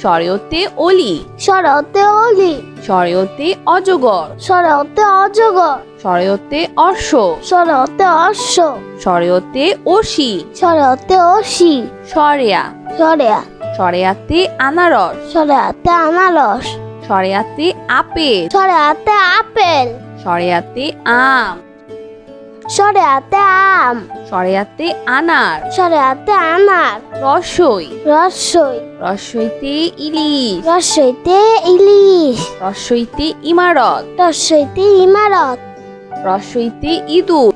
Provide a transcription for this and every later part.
স্বরীয়তে অলি। সরতে অলি। স্বরীয়তে অজগর। সরতে অজগর। স্বরীয়তে অর্শ সরতে অশ্ব। স্বরীয়তে অসি সরতে অসি সরেয়া সরেয়া সরেয়াতে আনারস। সরেয়াতে আনারস। সরেয়াতে আপেল। সরেয়াতে আপেল। সরেয়াতে আম। সরেয়াতে আম। সরেয়াতে আনার। সরেয়াতে আনার। রসই। রসই। রসইতে ইলিশ। রসইতে ইলিশ। রসইতে ইমারত। রসইতে ইমারত। রসইতে ইঁদুর।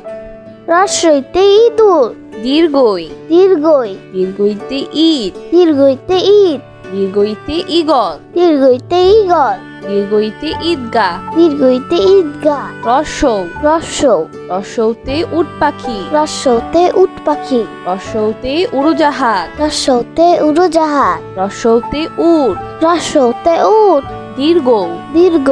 রসইতে ইঁদুর। দীর্ঘই। দীর্ঘই। দীর্ঘইতে ইট। দীর্ঘইতে ইট। দীর্ঘইতে ইগল দীর্ঘইতে ইগল দীর্ঘইতে ঈদগাহ। দীর্ঘইতে ঈদগাহ। রসৌ। রসৌ। রসৌতে উট পাখি। রসৌতে উট পাখি। রসৌতে উড়োজাহাজ। রসৌতে উড়োজাহাজ। রসৌতে উট। রসৌতে উট। দীর্ঘ। দীর্ঘ।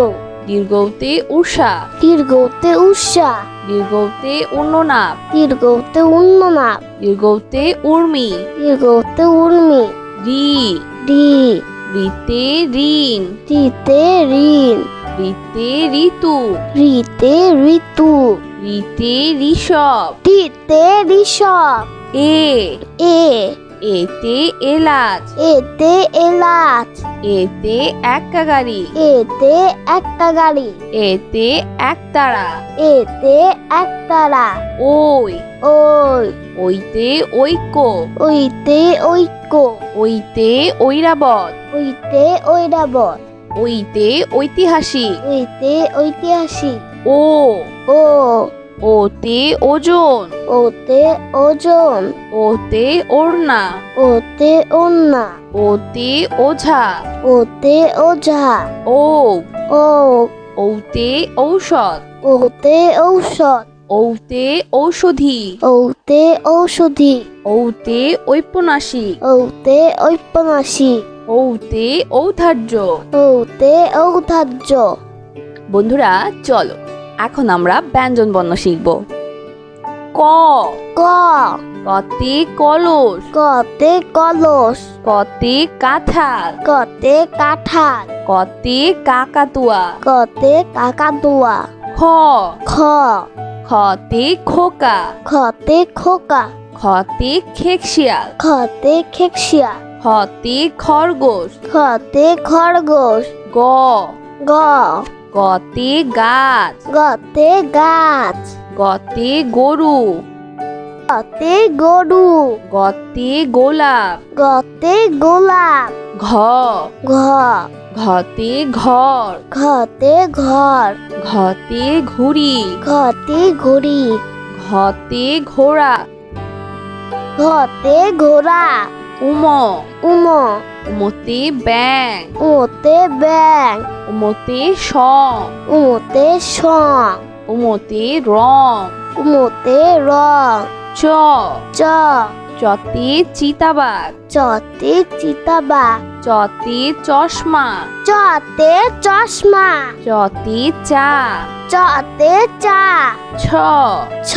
দীর্ঘতে উষা দীর্ঘতে উষা দীর্ঘতে উন্ননাপ দীর্ঘতে উন্ননাপ দীর্ঘতে উর্মি। দীর্ঘতে উর্মি। রি। রি। রিতে ঋণ। রিতে ঋণ। রিতে ঋতু। রিতে ঋতু। রিতে ঋষভ। রিতে ঋষভ। এ। এ। এতে এলাচ এতে এলাচ এতে একটা গাড়ি এতে একটা গাড়ি এতে একতারা এতে একতারা ওই ওই ওইতে ঐক্য ওইতে ঐক্য ওইতে ঐরাবত ওইতে ঐরাবত ওইতে ঐতিহাসিক ওইতে ঐতিহাসিক ও ও ওতে ওজন। ওতে ওজন। ওতে ওড়না। ওতে ওড়না। ওতে ওঝা। ওতে ওঝা। ও ও ওতে ঔষধ। ওতে ঔষধ। ওতে ঔষধি। ওতে ঔষধি। ওতে ঔপন্যাসিক। ওতে ঔপন্যাসিক। ওতে ঔধার্য। ওতে ঔধার্য। বন্ধুরা চলো। এখন আমরা ব্যঞ্জন বর্ণ শিখব। ক। ক। কতে কলস। কতে কলস। কতে কাঁঠাল। কতে কাঁঠাল। কতে কাকাতুয়া। কতে কাকাতুয়া। খ। খ। খতে খোকা। খতে খোকা। খতে খেকশিয়াল। খতে খেকশিয়া খতে খরগোশ। খতে খরগোশ। গ। গ। গতে গাছ। গতে গাছ। গতে গরু। গতে গরু। গতে গোলাপ। গতে গোলাপ। ঘ। ঘ। ঘতে ঘর। ঘতে ঘর। ঘতে ঘুড়ি। ঘতে ঘড়ি। ঘতে ঘোড়া। ঘতে ঘোড়া। উম উম উমতে ব্যাং উমতে ব্যাং উমতে স উমতে সং উমতে রং উমতে রং চ চ চতে চিতাবাঘ চতে চিতাবা চতে চশমা চতে চশমা চতে চা চতে চা ছ ছ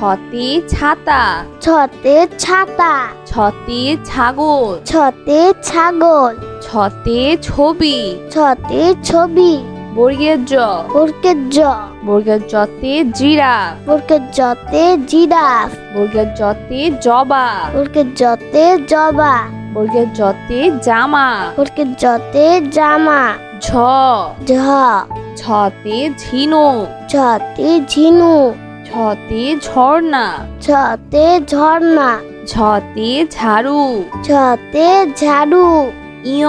ছতে ছাতা। ছতে ছাতা। ছতে ছাগল। ছতে ছাগল। ছতে ছবি। ছতে ছবি। বর্গের জ। বর্গের জ। বর্গের জতে জিরাফ। বর্গের জতে জিরাফ। বর্গের জতে জবা। বর্গের জতে জবা। বর্গের জতে জামা। বর্গের জতে জামা। ঝ। ঝ। ছতে ঝিনুক। ছতে ঝিনু ছতে ঝর্ণা। ছতে ঝর্ণা। ছতে ঝাড়ু। ছতে ঝাড়ু। ইয়।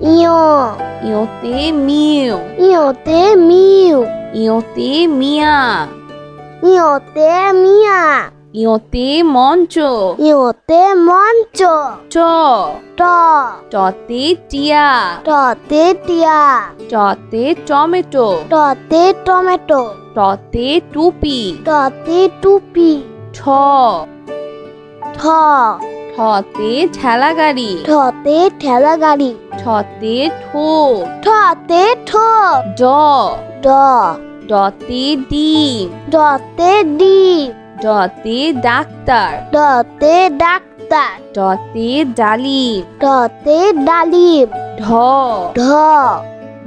ইয়। ইয়তে মিউ। ইয়তে মিউ। ইয়তে মিয়া। ইয়তে মিয়া। ইয়তে মঞ্চ। ইয়তে মঞ্চ। চ ট। টতে টিয়া। টতে টিয়া। টতে টমেটো। টতে টমেটো। টতে টুপি। টতে টুপি। ঠ। ঠ। ঠতে ঠেলা গাড়ি ঠতে ঠেলা গাড়ি ঠতে ঠো। ঠতে ঠো। ড। ড। ডতে ডিম। ডতে ডিম। ডতে ডাক্তার। ডতে ডাক্তার। ডতে ডালিম। ডতে ডালিম। ঢ। ঢ।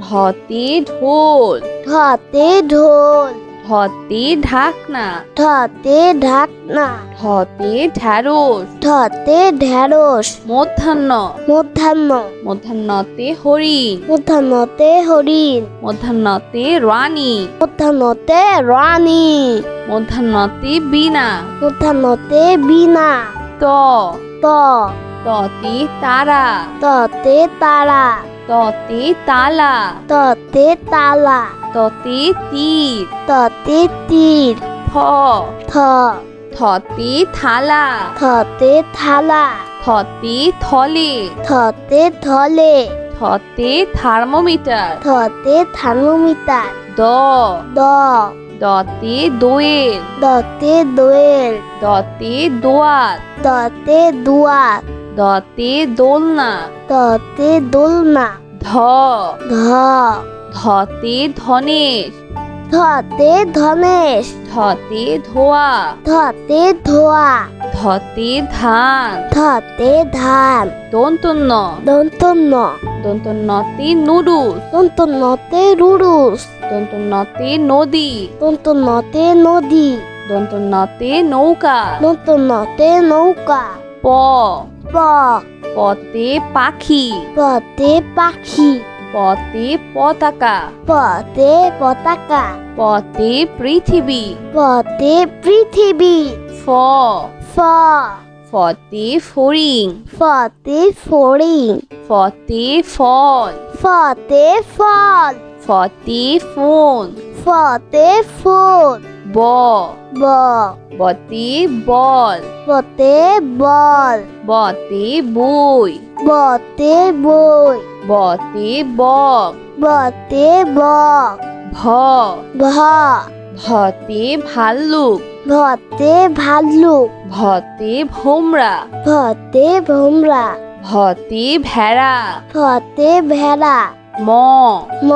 ঢতে ঢোল। ঢতে ঢোল। ঢতে ঢাকনা। ঢতে ঢাকনা। ঢতে ঢ্যাঁড়স ঢতে ঢেঁড়স। মধ্যাহ্ন। মধ্যাহ্ন। মধ্যাহ্নতে হরিণ। মধ্যাহ্নতে হরিণ। মধ্যাহ্নতে রানী। মধ্যাহ্নতে রানী। মধ্যাহ্নতে বীণা। মধ্যাহ্নতে বীণা। ত। ত। ততে তারা। ততে তারা। ততে তালা। ততে তালা। ততে তীর। ততে তীর। থ। থ। থতে থালা। থতে থালা। থতে থলে। থতে থলে থতে থার্মোমিটার। থতে থার্মোমিটার। দ। দ। দতে দোয়েল। দতে দোয়েল। দতে দোয়াত দতে দুয়াত দতে দোলনা। দতে দোলনা। ধ। ধ। ধতে ধনেশ। ধতে ধনেশ। ধতে ধোয়া। ধতে ধোয়া। ধতে ধান। ধতে ধান। দন্তন্য দন্তন্য দন্তন্যতে নুডুস দন্তন্যতে রুডুস দন্তন্যতে নদী। দন্তন্যতে নদী। দন্তন্যতে নৌকা। দন্তন্যতে নৌকা। প। প পতে পাখি। পতে পাখি। পতে পতাকা। পতে পতাকা। পতে পৃথিবী। পতে পৃথিবী। ফ। ফ। ফতে ফড়িং। ফতে ফড়িং। ফতে ফল। ফতে ফল। ফতে ফোন। ফতে ফুল ব। ব। বতে বল। বতে বল। বতে বই। বতে বই। বতে বক। বতে বক। ভ। ভ। ভতে ভাল্লুক। ভতে ভাল্লুক। ভতে ভোমরা। ভতে ভোমরা। ভতে ভেড়া। ভতে ভেড়া। ম। ম।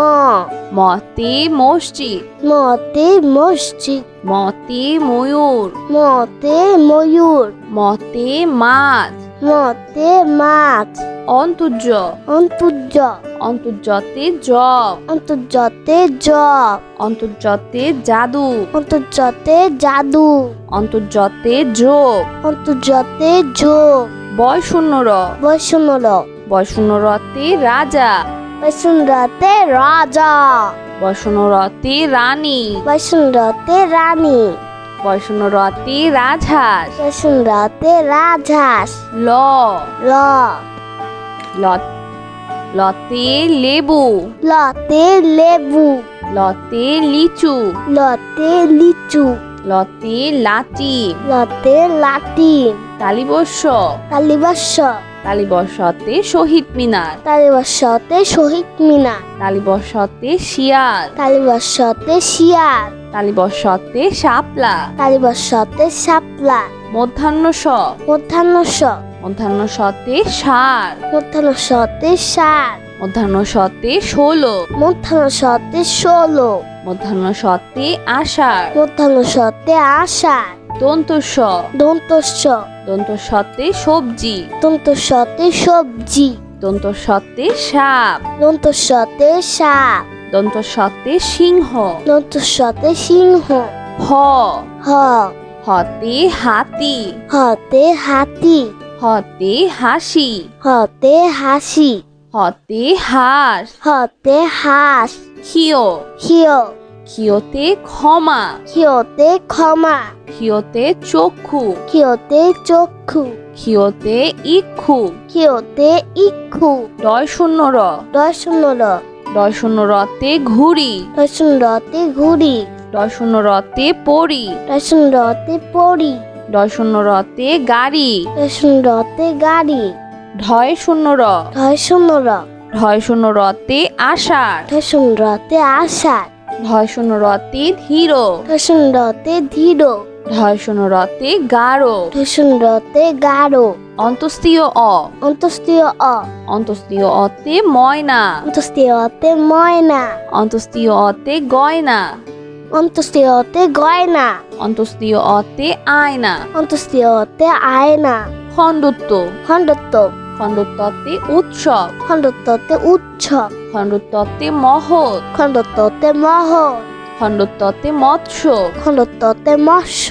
মতে মসজিদ। মতে মসজিদ। মতে ময়ূর। মতে ময়ূর। মতে মাছ। মতে মাছ। অন্তর্য। অন্তর্য। অন্তর্যতে জব। অন্তর্জতে জব। অন্তর্যতে জাদু। অন্তর্জতে জাদু। অন্তর্যতে যোগ। অন্তর্জতে যোগ। বয়শূন্য র বৈষ্ণব বয়শূন্য রতে রাজা। বৈষ্ণবতে রাজা। বয়শূন্য রতে রানী। বৈষ্ণবতে রানী। বয়শূন্য রতে রাজহাঁস। বৈষ্ণবতে রাজহাঁস। ল। ল। ল- লতে লেবু। লতে লেবু। লতে লিচু। লতে লিচু। লতে লাচি লতে লাটিম তালিবর্ষ কালিবাস তালিবর্ষতে শহীদ মিনার। তালিবাসতে শহীদ মিনার। তালিবর্ষতে শিয়াল। তালিবাসতে শিয়াল। তালিবর্ষতে শাপলা। তালিবাসতে শাপলা। মধ্যাহ্ন স মধ্যাহ্ন স মধ্যাহ্ন সতে সার। মধ্যাহ্ন সতে সাত মধ্যাহ্ন সতে ষোলো। মধ্যাহ্ন সতে ষোলো। মধ্যাহ্ন সতে আষাঢ় মধ্যাহ্ন সতে আষাঢ় দন্ত স। দন্ত সতে সবজি। দন্ত সতে সবজি। দন্ত সতে সাপ। দন্ত সতে সাপ। দন্ত সতে সিংহ। দন্ত সতে সিংহ। হ। হ। হতে হাতি। হতে হাতি। হতে হাসি। হতে হাসি। হতে হাঁস। হতে হাঁস। ক্ষিয় হিয় ক্ষিয়তে ক্ষমা। হিয়তে ক্ষমা। ক্ষিয়তে চক্ষু। হিয়তে চক্ষু। ক্ষিয়তে ইক্ষু। হিয়তে ইক্ষু। ডয় শূন্য র দর্শন র ডয় শূন্য রতে ঘুড়ি। দর্শন রতে ঘুড়ি। ডয় শূন্য রতে পড়ি। দর্শন রতে পড়ি। ডয় শূন্য রতে গাড়ি। রে শূন্য রতে গাড়ি। ঢয় শূন্য র ঢয় শূন্য র ঢয় শূন্য রতে আষাঢ়। শূন্য রতে আষাঢ়। ঢয় শূন্য রতে ধীর। শূন্য রতে ধীর। ঢয় শূন্য রতে গাঢ়। শূন্য রতে গাঢ়। অন্তস্তীয় অ। অন্তস্তীয় অ। অন্তস্তীয় অতে ময়না। অন্তস্তীয় অতে ময়না। অন্তস্তীয় অতে গয়না। অন্তস্তীয় অতে গয়না। অন্তস্তীয় অতে আয়না। অন্তস্তীয় অতে আয়না। খণ্ডত্ব। খণ্ডত্ব। খণ্ডত্বতে উৎসব। খণ্ডত্বতে উৎসব। খণ্ডত্বতে মহৎ। খণ্ডত্বতে মহ খণ্ডত্বতে মৎস্য। খণ্ডত্বতে মৎস্য।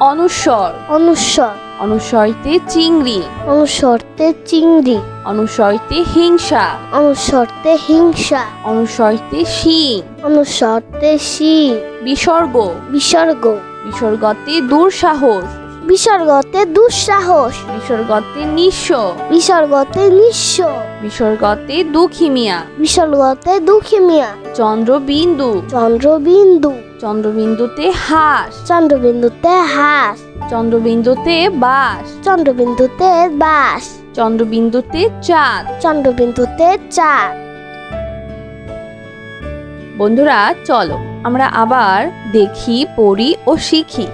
অনুস্বর অনুস্বর অনুস্বরতে চিংড়ি। অনুস্বরতে চিংড়ি। অনুস্বরতে হিংসা। অনুস্বরতে হিংসা। অনুস্বরতে শিং। অনুস্বরতে শিং। বিসর্গ। বিসর্গ। বিসর্গতে দুঃসাহস। বিসর্গতে দুঃসাহস। বিসর্গতে নিঃস্ব। বিসর্গতে নিঃস্ব। বিসর্গতে দুঃখিমিয়া বিসর্গতে দুঃখিমিয়া চন্দ্রবিন্দু। চন্দ্রবিন্দু। চন্দ্রবিন্দুতে হাস। চন্দ্রবিন্দুতে হাস। চন্দ্রবিন্দুতে বাস। চন্দ্রবিন্দুতে বাস। চন্দ্রবিন্দুতে চাঁদ। চন্দ্রবিন্দুতে চাঁদ। বন্ধুরা চলো আমরা আবার দেখি পড়ি ও শিখি।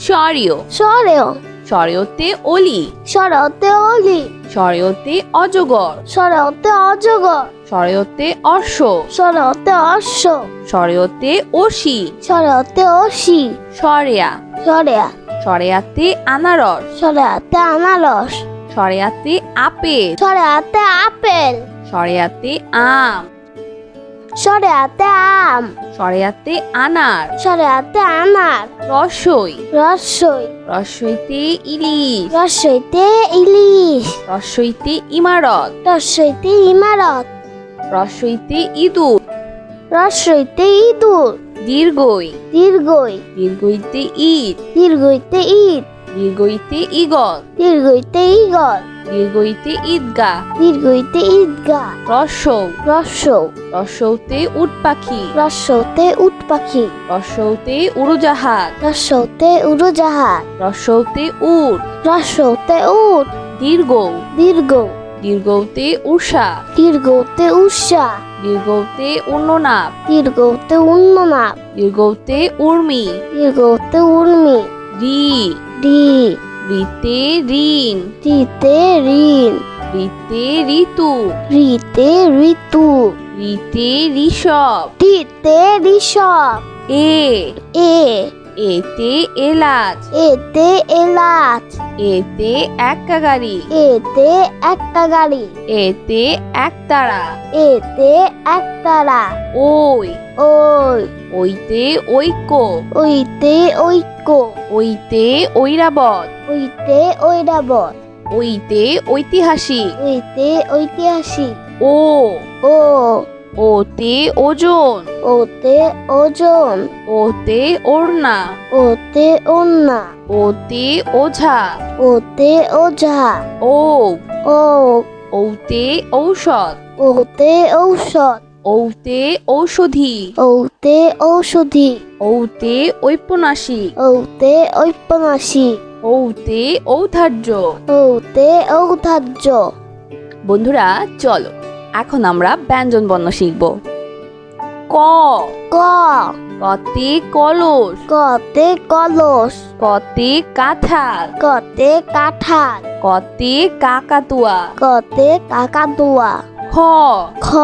স্বরীয় সরেও। স্বরীয়তে অলি। সরতে অলি। স্বরীয়তে অজগর। সরতে অজগর। স্বরীয়তে অশ্ব। সরতে অশ্ব। স্বরীয়তে অসি সরতে অসি সরেয়া। সরেয়া। সরেয়াতে আনারস। সরেয়াতে আনারস। সরেয়াতে আপেল। সরেয়াতে আপেল। সরেয়াতে আম। সরেয়াতে আম। সরেয়াতে আনার। সরেয়াতে আনার। রসই। রসই। রসইতে ইলিশ। রসইতে ইলিশ। রসইতে ইমারত। রসইতে ইমারত। রসইতে ইঁদুর। রসইতে ইঁদুর। দীর্ঘই। দীর্ঘই। দীর্ঘইতে ঈদ দীর্ঘইতে ঈদ দীর্ঘইতে ইগল দীর্ঘইতে ইগল দীর্ঘইতে ঈদগা দীর্ঘইতে ঈদগা রসৌ। রসৌ। রসৌতে উট পাখি। রসৌতে উট পাখি। রসৌতে উড়োজাহাজ। রসৌতে উড়োজাহাজ। রসৌতে উট। রসৌতে উট। দীর্ঘ। দীর্ঘ। দীর্ঘতে উষা। দীর্ঘতে উষা। দীর্ঘতে উন্ননাপ দীর্ঘতে উন্ননাপ দীর্ঘতে উর্মি। দীর্ঘতে উর্মি। রি। রি। রিতে ঋণ রিতে ঋণ রিতে ঋতু রিতে ঋতু রিতে ঋষভ রিতে ঋষভ এ। এ। এতে এলাচ। এতে এলাচ। এতে একটা গাড়ি। এতে একটা গাড়ি। এতে একতারা এতে একতারা ওই। ওই। ওইতে ঐক্য। ওইতে ঐক্য। ওইতে ঐরাবত। ওইতে ঐরাবত। ওইতে ঐতিহাসিক। ওইতে ঐতিহাসিক। ও। ও। ওতে ওজন। ওতে ওজন। ওতে ওড়না। ওতে ওড়না। ওতে ওঝা। ওতে ওঝা। ও। ও। ওতে ঔষধ। ওতে ঔষধ। ওতে ঔষধি। ওতে ঔষধি। ওতে ঔপন্যাসিক। ওতে ঔপন্যাসিক। ওতে ঔধার্য। ওতে ঔধার্য। বন্ধুরা চলো। এখন আমরা ব্যঞ্জন বর্ণ শিখব। ক। ক। কতে কলস। কতে কলস। কতে কাঁঠাল। কতে কাঁঠাল। কতে কাকাতুয়া। কতে কাকাতুয়া। খ। খ।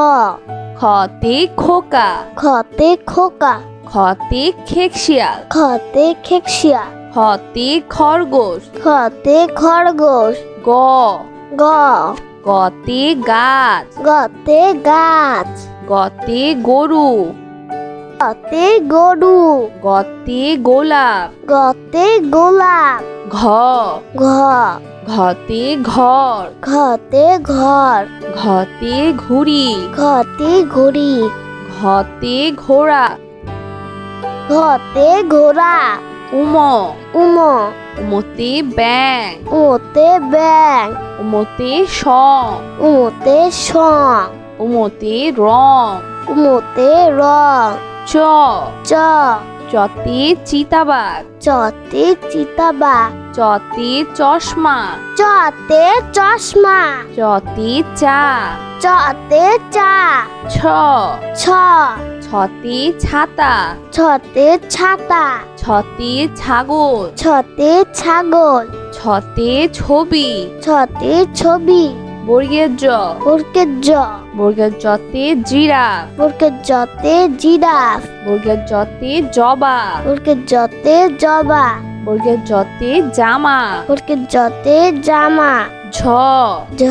খতে খোকা। খতে খোকা। খতে খেকশিয়াল খতে খেকশিয়া। খতে খরগোশ। খতে খরগোশ। গ। গ। গতে গাছ। গতে গাছ। গতে গরু। গতে গরু। গতে গোলাপ। গতে গোলাপ। ঘ। ঘ। ঘতে ঘর। ঘতে ঘর। ঘতে ঘুড়ি। ঘতে ঘড়ি। ঘতে ঘোড়া। ঘতে ঘোড়া। উম উমো উমতে ব্যাং উমতে ব্যাং উমতে স উমতে স উমতে রং উমতে রং চ চ চতে চিতাবাঘ। চতে চিতাবাঘ। চতে চশমা। চতে চশমা। চতে চা। চতে চা। ছ। ছ। ছতে ছাতা। ছতে ছাতা। ছতে ছাগল। ছতে ছাগল। ছতে ছবি। ছতে ছবি। বর্গের জ। বর্গের জ। বর্গের জতে জিরাফ। বর্গের জতে জিরাফ। বর্গের জতে জবা। বর্গের জতে জবা। বর্গের জতে জামা। বর্গের জতে জামা। ঝ। ঝ।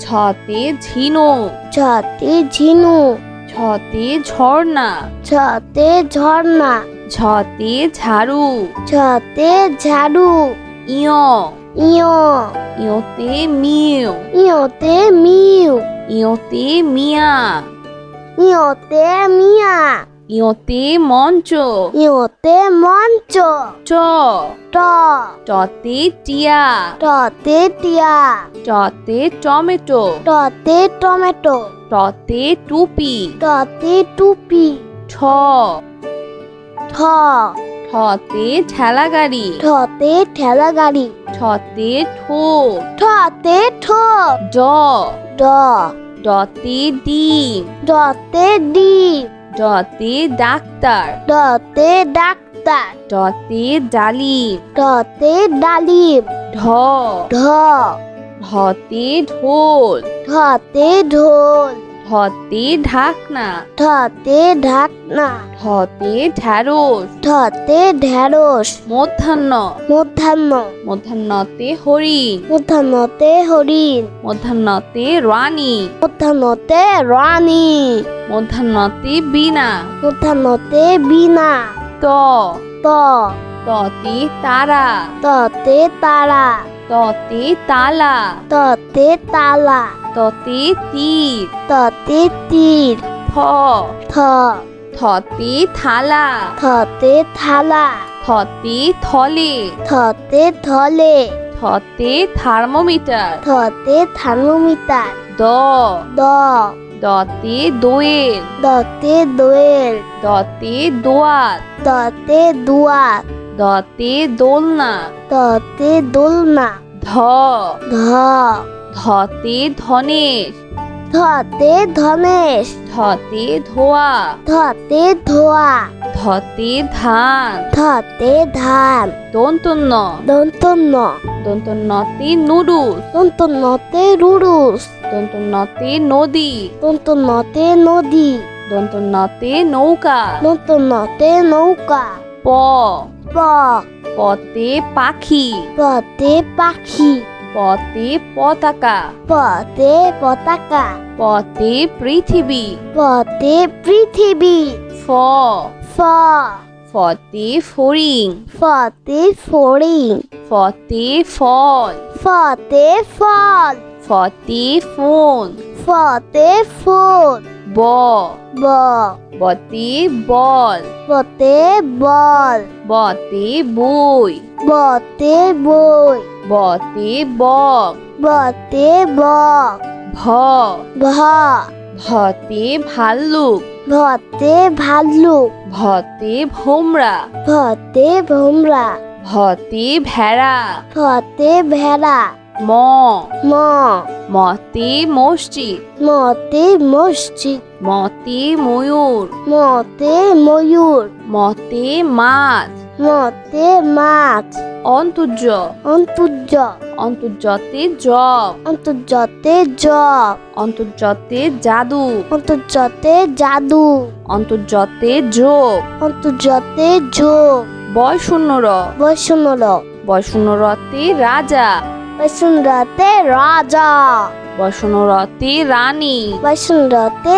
ছতে ঝিনু। ছতে ঝিনু। ছতে ঝর্ণা। ছতে ঝর্ণা। ঝতে ঝাড়ু। ছতে ঝাড়ু। ইয়। ইয় ইয়তে মিউ ইয়তে মিউ ইয়তে মিয়া ইয়তে মিয়া ইয়তে মঞ্চ ইয়তে মঞ্চ চ ট টতে টিয়া টতে টিয়া টতে টমেটো টতে টমেটো টতে টুপি টতে টুপি ঠ ঠ ঠতে ঠেলা গাড়ি। ঠতে ঠেলা গাড়ি। ঠতে ঠো। ঠতে ঠোপ ড। ড। ডতে ডিম। ডতে ডিম। ডতে ডাক্তার। ডতে ডাক্তার। ডতে ডালিম। ডতে ডালিম। ঢ। ঢ। ঢতে ঢোল। ঢতে ঢোল। ঢতে ঢাকনা। ঢতে ঢাকনা। ঢতে ঢ্যাঁড়স ঢতে ঢেঁড়স। মধ্যাহ্ন। মধ্যাহ্ন। মধ্যাহ্নতে হরিণ। মধ্যাহ্নতে হরিণ। মধ্যাহ্নতে রানী। মধ্যাহ্নতে রানী। মধ্যাহ্নতে বীণা। মধ্যাহ্নতে বীণা। ত। ত। ততে তারা। ততে তারা। ততে তালা। ততে তালা। ততে তীর। ততে তীর। থ। থ। থতে থালা। থতে থালা। থতে থলে। থতে থলে থতে থার্মোমিটার। থতে থার্মোমিটার। দ। দ। দতে দোয়েল। দতে দোয়েল। দতে দোয়াত দতে দুয়াত দতে দোলনা। দতে দোলনা। ধ। ধ। ধতে ধনেশ। ধতে ধনেশ। ধতে ধোয়া। ধতে ধোয়া। ধতে ধান। ধতে ধান। দন্তন্য দন্তন্য দন্তন্যতে নুডুস দন্তন্যতে রুরুস দন্তন্যতে নদী। দন্তন্যতে নদী। দন্তন্যতে নৌকা। দন্তন্যতে নৌকা। প। প। পতে পাখি। পতে পাখি। পতে পতাকা। পতে পতাকা। পতে পৃথিবী। পতে পৃথিবী। ফ। ফ। ফতে ফড়িং। ফতে ফড়িং। ফতে ফল। ফতে ফল। ফতে ফোন। ফতে ফোন। ব। ব। বতে বল। বতে বল। বতে বই। বতে বই। বতে বক। বতে বক। ভ। ভ। ভতে ভাল্লুক। ভতে ভাল্লুক। ভতে ভোমরা। ভতে ভোমরা। ভতে ভেড়া। ভতে ভেড়া। ম। ম। মতে মসজিদ। মতে মসজিদ। মতে ময়ূর। মতে ময়ূর। মতে মাছ মতে মাছ। অন্তর্য। অন্তর্য। অন্তর্জতে জব। অন্তর্জতে জব। অন্তর্জতে জাদু। অন্তর্জতে জাদু। অন্তর্জতে যোগ। অন্তর্জতে যোগ। বয় শূন্য র বৈষ্ণল বয় শূন্য রতে রাজা। বৈষ্ণতে রাজা। বয় শূন্য রতে রানী। বয় শূন্য রতে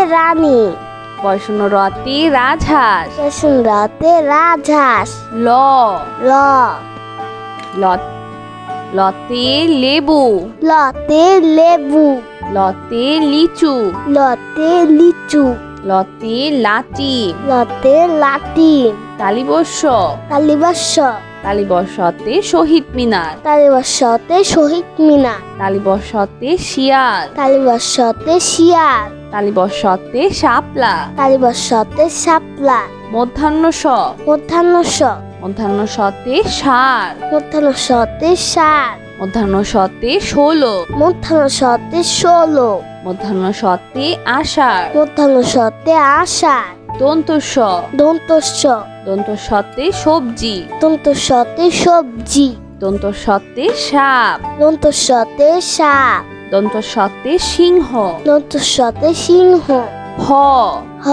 রাজহাঁস। বৈষ্ণতে রাজহাঁস। ল। ল। ল- লতে লেবু। লতে লেবু। লতে লিচু। লতে লিচু। লতে লাচি। লতে লাটিম তালিবর্ষ তালিবাস্য তালিবর্ষতে শহীদ মিনার। তালিবাস্যতে শহীদ মিনা তালিবর্ষতে শিয়াল। তালিবাস্যতে শিয়াল। তালিবর্ষতে শাপলা। তালিবাস্যতে শাপলা। মধ্যাহ্ন স মধ্যাহ্ন স মধ্যাহ্ন সতে সার। মধ্যাহ্ন সতে সাত মধ্যাহ্ন সতে ষোলো। মধ্যাহ্ন সতে ষোলো। মধ্যাহ্ন সতে আষাঢ়। মধ্যাহ্ন সতে আষাঢ়। দন্ত স দন্ত স দন্ত সতে সবজি। দন্ত সতে সবজি। দন্ত সতে সাপ। দন্ত সতে সাপ। দন্ত সতে সিংহ। দন্ত সতে সিংহ। হ। হ।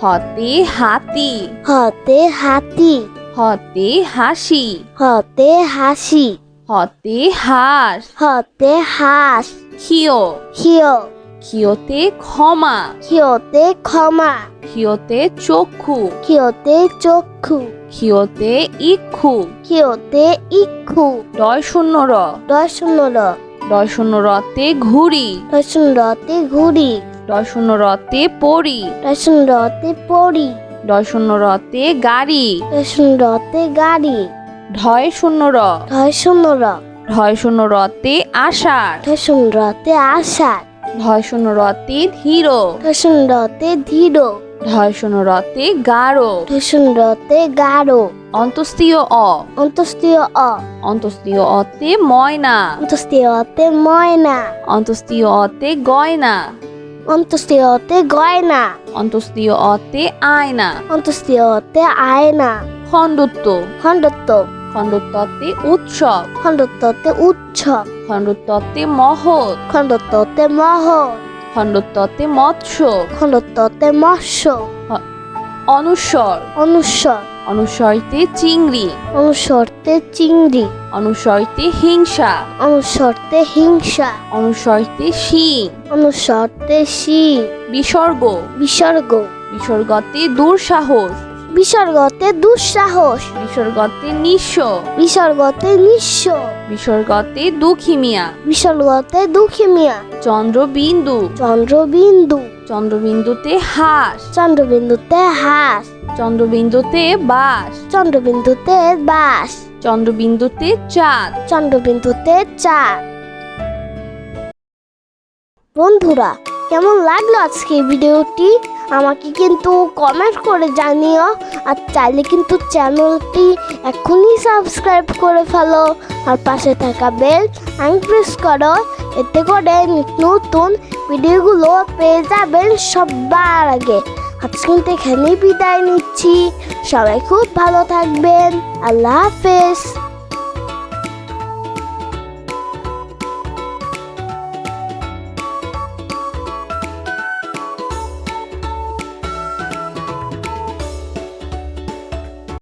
হতে হাতি। হতে হাতি। হতে হাসি। হতে হাসি। হতে হাস। হতে হাস। ক্ষিয়। হিয় ক্ষিয়তে ক্ষমা। হিয়তে ক্ষমা। ক্ষিয়তে চক্ষু। হিয়তে চক্ষু। ক্ষিয়তে ইক্ষু। হিয়তে ইক্ষু। ডয় শূন্য র দশ শূন্য র ডয় শূন্য রতে ঘুড়ি। শূন্য রতে ঘুড়ি। ডয় শূন্য রতে পরি দশ রতে পড়ি। ডয় শূন্য রতে গাড়ি। শূন্য রতে গাড়ি। ঢয় শূন্য র দশ শূন্য র ঢয় শূন্য রতে আষাঢ়। দশ শূন্য রতে আষাঢ়। ঢয় শূন্য রতে ধীর। দশ শূন্য রতে ধীর। ঢয় শূন্য রতে গাঢ়। শূন্য রতে গাঢ়। অন্তস্তীয় অ। অন্তস্তীয় অ। অন্তস্তীয় অতে ময়না। অন্তস্তীয় অতে ময়না। অন্তস্তীয় অতে গয়না। অন্তস্তীয় অতে গয়না। অন্তস্তীয় অতে আয়না। অন্তস্তীয় অতে আয়না। খণ্ডত্ব। খণ্ডত্ব। খণ্ডত্বতে উৎসব। খণ্ডত্বতে উৎসব। খণ্ডত্বতে মহৎ। খণ্ডত্বতে মহ খণ্ডত্বতে মৎস্য। খণ্ডত্বতে মৎস্য। অনুস্বর অনুস্বর অনুসরতে চিংড়ি। অনুসরতে চিংড়ি। অনুসরতে হিংসা। অনুসরতে হিংসা। অনুসরতে শিং। অনুসরতে শিং। বিসর্গ। বিসর্গ। বিসর্গতে দুঃসাহস। বিসর্গতে দুঃসাহস। বিসর্গতে নিঃস্ব। বিসর্গতে নিঃস্ব। বিসর্গতে দুঃখিমিয়া বিসর্গতে দুঃখিমিয়া চন্দ্রবিন্দু। চন্দ্রবিন্দু। চন্দ্রবিন্দুতে হাঁস। চন্দ্রবিন্দুতে হাঁস। চন্দ্রবিন্দুতে বাস চন্দ্রবিন্দুতে বাস চন্দ্রবিন্দুতে চাঁদ। চন্দ্রবিন্দুতে চাঁদ। বন্ধুরা কেমন লাগল আজকে ভিডিওটি? আমাকে কিন্তু কমেন্ট করে জানিও। আর চাইলে কিন্তু চ্যানেলটি এখনই সাবস্ক্রাইব করে ফেলো। আর পাশে থাকা বেল আইন প্রেস করো। এতে করে নতুন ভিডিওগুলো পেয়ে যাবেন সবার আগে। আজকে কিন্তু এখানেই বিদায় নিচ্ছি। সবাই খুব ভালো থাকবেন। আল্লাহ হাফেজ।